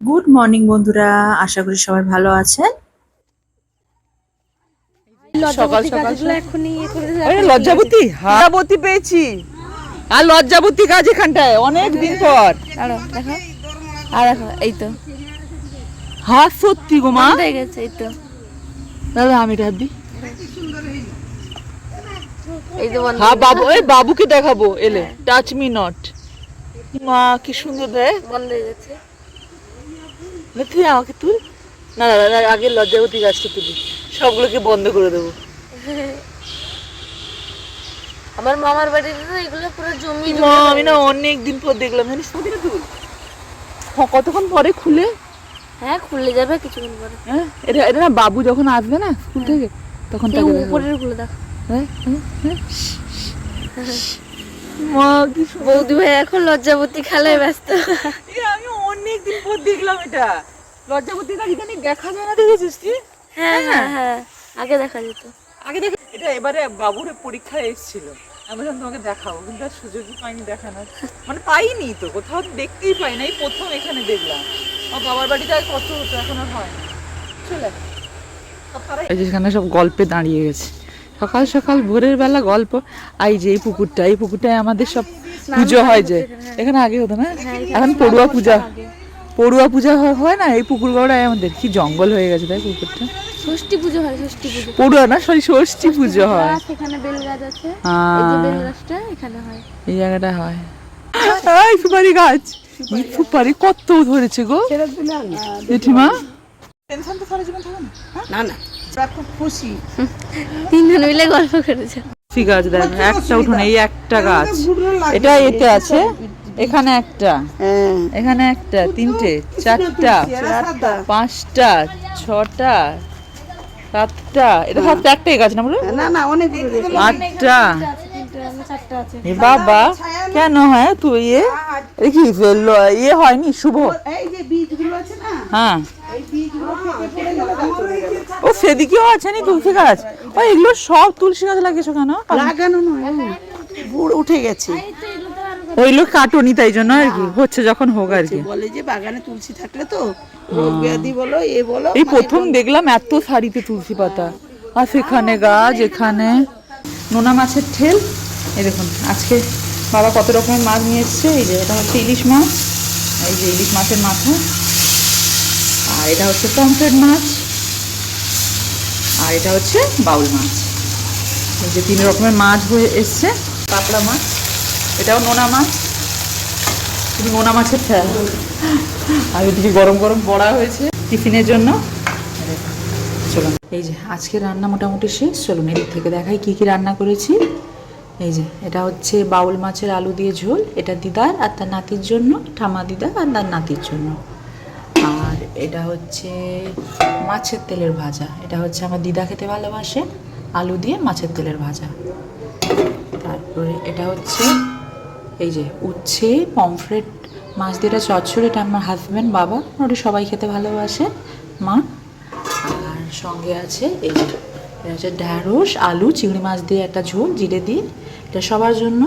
Good morning বন্ধুরা। আশা করি সবাই ভালো আছেন। সকাল সকাল। আরে লজ্জাবতী? লজ্জাবতী পেয়েছি। আর লজ্জাবতী গাছ এখানটায় অনেক দিন পর। দেখো। আর দেখো এই তো। হ্যাঁ সত্যি গো মা। হয়ে গেছে এই তো। দাদা আমি এটা হ্যাঁ বাবু এই বাবুকে দেখাবো এলে। টাচ মি নট মা কি সুন্দর দেয় বন্ধ হয়ে গেছে। তুই আমাকে তুল। না না না, আগে লজ্জাবতী গাছটা তুলি। সবগুলোকে বন্ধ করে দেবো। আমার মামার বাড়িতে তো এগুলো পুরো জমি আমি না অনেক দিন পর দেখলাম জানিস তো তুল। কতক্ষণ পরে খুলে? হ্যাঁ খুলে যাবে কিছুক্ষণ পরে। হ্যাঁ এটা এটা না বাবু যখন আসবে না স্কুল থেকে তখন তাকে উপরেরগুলো দেখো। হ্যাঁ, হ্যাঁ, হ্যাঁ। মা কি বৌদি ভাই এখন লজ্জাবতী খেলায় ব্যস্ত। অনেক দিন পর দেখলাম এটা। লজ্জাবতী গাছ এখানে দেখা যায় না দেখেছিস তুই? হ্যাঁ হ্যাঁ হ্যাঁ। আগে দেখা যেত। আগে দেখ এটা এবারে বাবুর পরীক্ষায় এসেছিল। আমি বললাম তোমাকে দেখাবো। কিন্তু আর সুযোগই পাইনি দেখানোর। মানে পাইনি তো কোথাও দেখতেই পাই না। এই প্রথম এখানে দেখলাম। আমার বাবার বাড়িতে আর কত হতো এখন আর হয় না। চলে এখানে সব গল্পে দাঁড়িয়ে গেছে। সকাল সকাল ভোরের বেলা গল্প। আই যে এই পুকুরটা এই পুকুরটায় আমাদের সব পুজো হয় যে। এখানে আগে হতো না? এখন পড়ুয়া পূজা। পড়ুয়া পূজা হয়- হয় না? এই পুকুর গড়ায় আমাদের কি জঙ্গল হয়ে গেছে তাই পুকুরটা? ষষ্ঠী পুজো হয় ষষ্ঠী পুজো। পড়ুয়া না? সরি ষষ্ঠী পুজো হয়। এখানে বেল আছে। এই যে আহ, এখানে হয়। এই জায়গাটা হয়। এই সুপারি গাছ! সুপারি কত ধরেছে গো? জেঠিমা? টেনশন তো সারা জীবন থাকে না না না। খুশি। তিনজন মিলে গল্প করেছে। ঠিক আছে দেখ একটা উঠোন এই একটা গাছ। এটা এতে আছে এখানে একটা। হ্যাঁ। এখানে একটা তিনটে চারটা পাঁচটা ছটা সাতটা। এটা সাতটা একটাই গাছ না বলো না না অনেক আটটা। বাবা কেন হয় তুই ইয়ে কি ল- ইয়ে হয়নি শুভ। হ্যাঁ। গাছ হয়ে। ও সেদিকেও আছে নি তুলসী গাছ? ও এগুলো সব তুলসী গাছ লাগিয়েছো কেন? লাগানো নয়। বুড় উঠে গেছে। ওইগুলো কাটনি তাই জন্য আর কি হচ্ছে যখন হোক আর কি। বলে যে বাগানে তুলসী থাকলে তো রোগ ব্যাধি বলো এ বলো এই প্রথম দেখলাম এত শাড়িতে তুলসী পাতা। আর সেখানে গাছ এখানে নোনা মাছের ঠেল। এই দেখুন আজকে বাবা কত রকমের মাছ নিয়ে এসছে। এই যে এটা হচ্ছে ইলিশ মাছ। এই যে ইলিশ মাছের মাথা। আর এটা হচ্ছে পমফ্রেট মাছ। আর এটা হচ্ছে বাউল মাছ। এই যে তিন রকমের মাছ হয়ে এসছে কাতলা মাছ, এটাও নোনা মাছ। শুধু নোনা মাছের ঠেল আর এদিকে গরম গরম বড়া হয়েছে টিফিনের জন্য। চলুন, এই যে আজকে রান্না মোটামুটি শেষ। চলুন, এদিক থেকে দেখাই কি কি রান্না করেছি। এই যে, এটা হচ্ছে বাউল মাছের আলু দিয়ে ঝোল। এটা দিদার আর তার নাতির জন্য ঠামা দিদা আর তার নাতির জন্য। এটা হচ্ছে মাছের তেলের ভাজা। এটা হচ্ছে আমার দিদা খেতে ভালোবাসে, আলু দিয়ে মাছের তেলের ভাজা। তারপরে এটা হচ্ছে এই যে উচ্ছে, পমফ্রেট মাছ দিয়ে, এটা চচ্চড়ি, এটা আমার হাজব্যান্ড বাবা, ওটা সবাই খেতে ভালোবাসে, মা। আর সঙ্গে আছে এই যে, এটা হচ্ছে ঢ্যাঁড়স, আলু, চিংড়ি মাছ দিয়ে একটা ঝোল, জিরে দিয়ে, এটা সবার জন্য।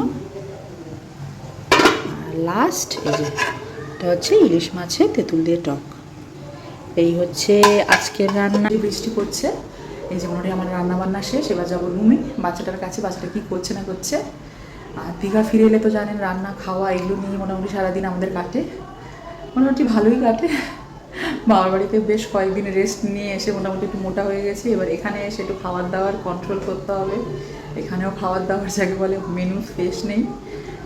লাস্ট এই যে, এটা হচ্ছে ইলিশ মাছের তেঁতুল দিয়ে টক। এই হচ্ছে আজকের রান্না। বৃষ্টি পড়ছে, এই যে মোটামুটি আমার রান্না বান্না শেষ, এবার যাব রুমে। বাচ্চাটার কাছে, বাচ্চাটা কি করছে না করছে। আর দীঘা ফিরে এলে তো জানেন, রান্না, খাওয়া, এগুলো নিয়ে মোটামুটি সারাদিন আমাদের কাটে। মোটামুটি ভালোই কাটে। বাবার বাড়িতে বেশ কয়েকদিন রেস্ট নিয়ে এসে মোটামুটি একটু মোটা হয়ে গেছি। এবার এখানে এসে একটু খাবার দাবার কন্ট্রোল করতে হবে। এখানেও খাবার দাবার, যাকে বলে মেনু ফ্রেশ নেই।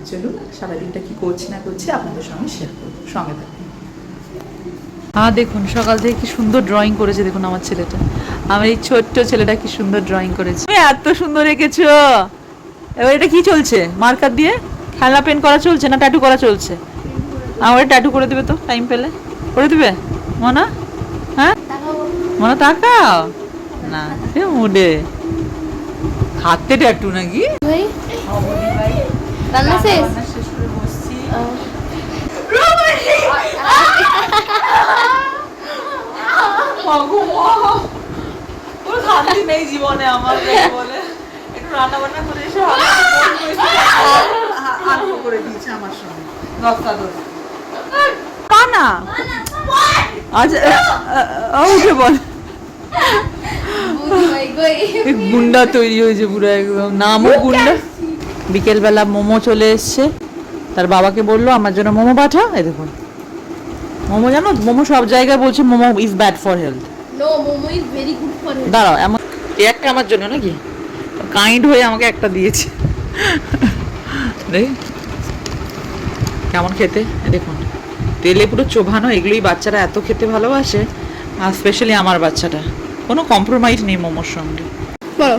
চলুন, সারাদিনটা কি করছি না করছি আপনাদের সঙ্গে শেয়ার করব। সঙ্গে থাকুন। হ্যাঁ দেখুন, সকাল থেকে কি সুন্দর ড্রয়িং করেছে দেখুন আমার ছেলেটা। আমার এই ছোট্ট ছেলেটা কি সুন্দর ড্রয়িং করেছে। এত সুন্দর এঁকেছো। এবার এটা কি চলছে? মার্কার দিয়ে? খেলনা পেন করা চলছে না ট্যাটু করা চলছে? আমার ট্যাটু করে দেবে তো টাইম পেলে? করে দেবে? মনা? হ্যাঁ? মনা, তাকাও। না সে মুডে। হাতে ট্যাটু নাকি? রান্না শেষ শেষ করে বসছি কোনো নেই জীবনে আমার বলে একটু রান্না বান্না করে এসে। আরম্ভ করে দিয়েছে আমার সঙ্গে। উঠে বল। গুন্ডা তৈরি হয়েছে পুরো একদম। নামও গুন্ডা। বিকেলবেলা মোমো চলে এসছে। তার বাবাকে বলল আমার জন্য মোমো পাঠা। এই দেখুন। মোমো জানো? মোমো সব জায়গায় বলছে momo is bad for health no momo is very good for দাঁড়াও এমন এই একটা আমার জন্য নাকি? কাইন্ড হয়ে আমাকে একটা দিয়েছে। দেখ। কেমন খেতে? দেখুন। তেলে পুরো চোভানো এগুলোই বাচ্চারা এত খেতে ভালোবাসে আর স্পেশালি আমার বাচ্চাটা। কোনো কম্প্রোমাইজ নেই মোমোর সঙ্গে। বলো।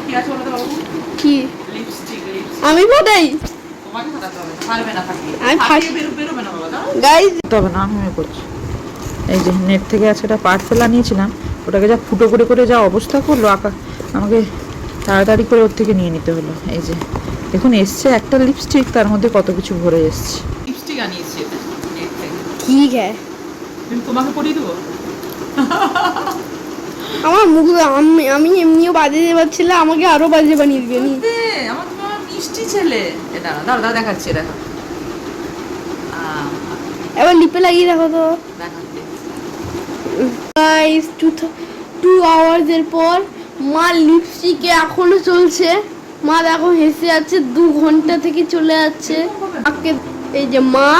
কি আছে আমি দাঁড়াও। গাইজ তবে না আমি করছি। এই যে নেট থেকে আজকে একটা পার্সেল আনিয়েছিলাম ওটাকে যা ফুটো করে করে যা অবস্থা করল আঁকা আমাকে তাড়াতাড়ি করে ওর থেকে নিয়ে নিতে হলো। এই যে দেখুন এসছে একটা লিপস্টিক তার মধ্যে কত কিছু ভরে এসছে। লিপস্টিক আনিয়েছি ঠিক হ্যাঁ তোমাকে পরিয়ে দেবো? আমার মুখ আমি আমি এমনিও বাজে পারছিলাম আমাকে আরও বাজে বানিয়ে দিবে নি। আমার তোমার মিষ্টি ছেলে। এটা দাঁড়া দাঁড়া দেখাচ্ছি দেখো এবার লিপে লাগিয়ে দেখো তো। দেখাচ্ছি। গাইস টু টু আওয়ার্স এর পর মা লিপস্টিকে এখনও চলছে। মা দেখো হেসে যাচ্ছে, দু ঘণ্টা থেকে চলে যাচ্ছে। মাকে এই যে মা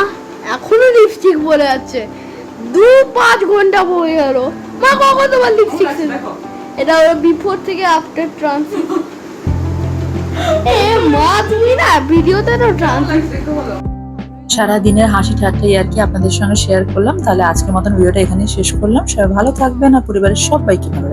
এখনও লিপস্টিক পরে আছে। দু পাঁচ ঘণ্টা পরে গেল। মা কখন তোমার লিপস্টিক এটা হলো বিফোর থেকে আফটার ট্রান্স এ মা, তুমি না ভিডিওতে তো ট্রান্স সারা দিনের হাসি ঠাট্টাই আর কি আপনাদের সঙ্গে শেয়ার করলাম। তাহলে আজকের মতন ভিডিওটা এখানে শেষ করলাম। সবাই ভালো থাকবেন আর পরিবারের সবাইকে ভালো